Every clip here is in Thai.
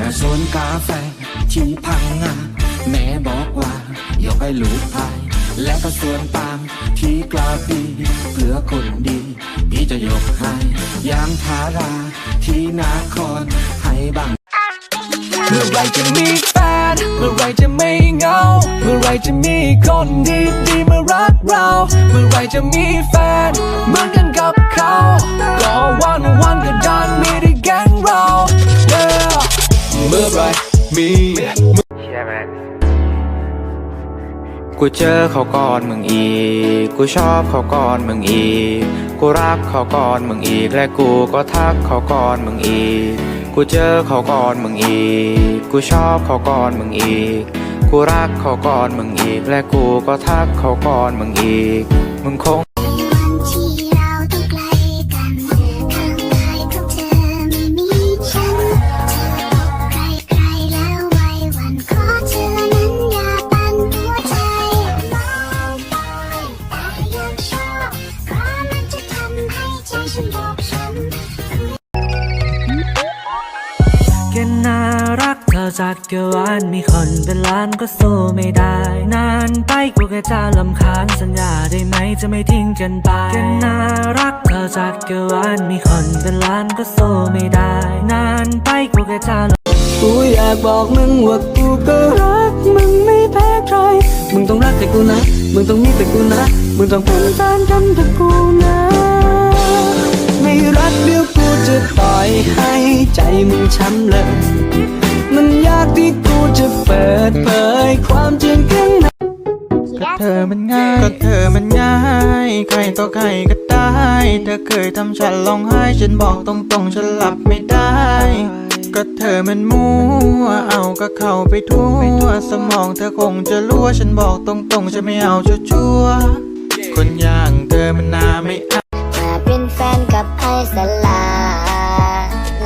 แต่วนกาแฟที่พังงาแม่บอกว่ายกให้ลูกพายและก็ส่วนปาล์มที่กลาปีเพื่อคนดี พี่จะยกให้ยางพาราที่นาครให้บ้างเมื่อไรจะมีแฟนเมื่อไรจะไม่เหงา เมื่อไรจะมีคนดีดีมารักเรา เมื่อไรจะมีแฟน กูเจอเขาก่อนมึงอีก กูชอบเขาก่อนมึงอีก กูรักเขาก่อนมึงอีก และกูก็ทักเขาก่อนมึงอีก กูเจอเขาก่อนมึงอีก กูชอบเขาก่อนมึงอีก กูรักเขาก่อนมึงอีก และกูก็ทักเขาก่อนมึงอีก มึงคง จากเกวานมีคนเป็นล้านก็สู้ไม่ได้ นานไปกูแค่จะลำคาญสัญญาได้ไหมจะไม่ทิ้งกันไปแค่น่ารักเธอจากเกวานมีคนเป็นล้านก็สู้ไม่ได้ นานไปกูแค่จะกูอยากบอกมึงว่ากูก็รักมึงไม่แพ้ใคร มึงต้องรักแต่กูนะ มึงต้องมีแต่กูนะ มึงต้องเป็นแฟนกันแต่กูนะ เธอมันง่าย ใครต่อใครก็ได้ เธอเคยทำฉันร้องไห้ ฉันบอกตรงๆ ฉันหลับไม่ได้ ก็เธอมันมั่ว เอาก็เข้าไปทั่ว สมองเธอคงจะรู้ว่าฉันบอกตรงๆ ฉันไม่เอาชัวร์ๆคนอย่างเธอมันน่าไม่เอามาเป็นแฟนกับไอ้สลา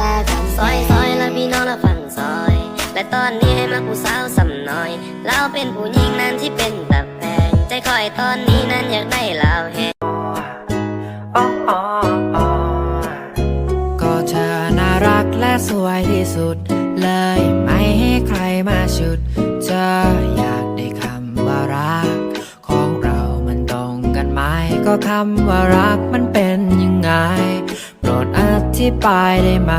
ลาคำซอยซอยแล้วพี่น้องละฝั่งซอย และตอนนี้ให้มาผู้สาวสำน้อย เราเป็นผู้หญิงนั้นที่เป็นตับ ใจคอยตอนนี้นั้นอยากได้ลาวแฮงก็เธอน่ารักและสวยที่สุด เลยไม่ให้ใครมาชุด เธออยากได้คำว่ารัก ของเรามันตรงกันไหมก็คำว่ารักมันเป็นยังไง โปรดอธิบายได้ไหม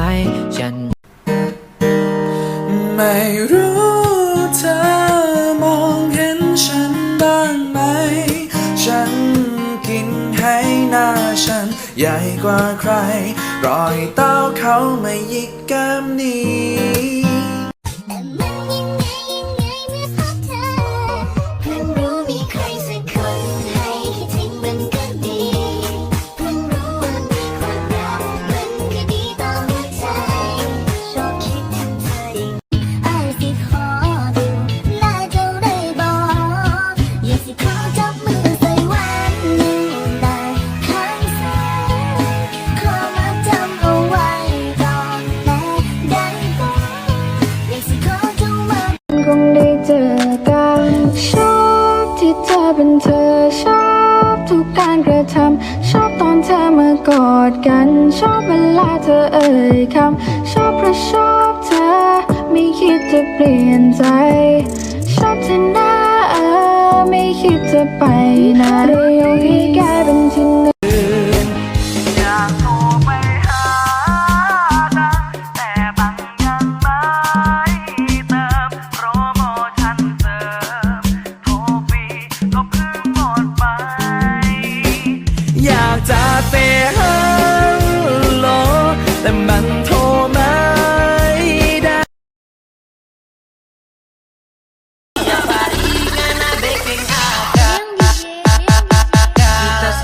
ฉัน ไม่รู้ ฉันใหญ่กว่าใคร รอยเต้าเขาไม่ยิกแก้มนี้ ลาเธอเอ่ยคำชอบเพราะชอบเธอ ไม่คิดจะเปลี่ยนใจ ชอบเธอน้เออไม่คิดจะไปไหนเรื่องที่กายเป็นที่หนึ่งจะไปหา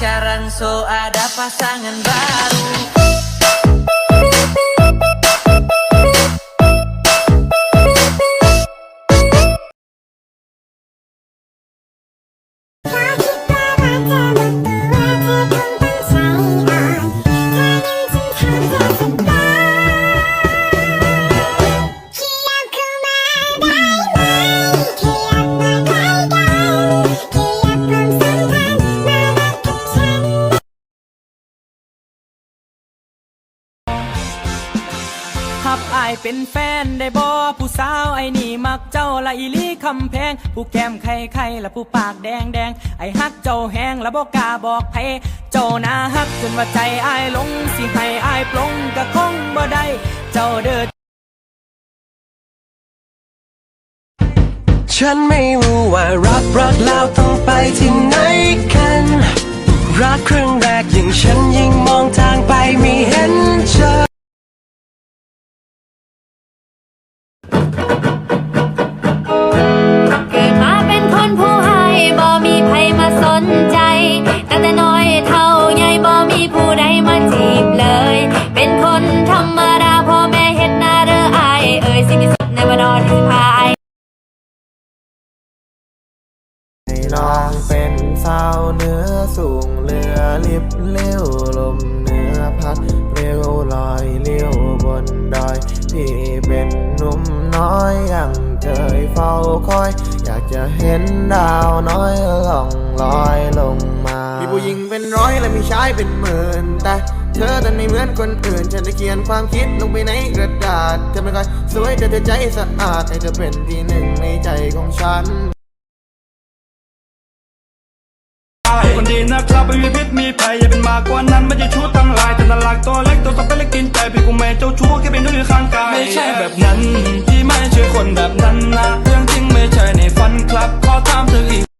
Sekarang so ada pasangan baru. เป็นแฟนได้บ่ผู้สาวไอ้นี่มักเจ้าละอีลีคำแพง ผู้แก้มไข่ไข่ละผู้ปากแดงแดงไอ้ฮักเจ้าแหงละบ่กล้าบอกไผเจ้านาฮักจนว่าใจอายลงสิให้อายปลงก็คงบ่ได้เจ้าเด้อฉันไม่รู้ว่ารักรักแล้วต้องไปที่ไหนกัน รักครั้งแรกยิ่งฉันยิ่งมองทางไปไม่เห็นเธอ น้องเป็นสาวเนื้อสูงเรือลิบเลี้ยวลมเนื้อพัดเร็วลอยเลี้ยวบนดอย พี่เป็นหนุ่มน้อยยังเคยเฝ้าคอย อยากจะเห็นดาวน้อยล่องลอยลงมา มีผู้หญิงเป็นร้อยและมีชายเป็นหมื่นแต่เธอแต่ไม่เหมือนคนอื่น ฉันจะเขียนความคิดลงไปในกระดาษเธอไม่ค่อยสวยแต่เธอใจสะอาดให้เธอเป็นที่หนึ่งในใจของฉัน คนดีนะครับไม่มีพิษมีภัยอย่าเป็นมากกว่านั้นไม่ใช่ชู้ตั้งหลายแต่น่ารักตัวเล็กตัวสับไปเล็กกินใจพี่กูไม่เจ้าชู้แค่เป็นนุ่ยข้างกายไม่ใช่แบบนั้นพี่ไม่ใช่คนแบบนั้นนะเรื่องจริงไม่ใช่ในฝันครับขอถามเธออีก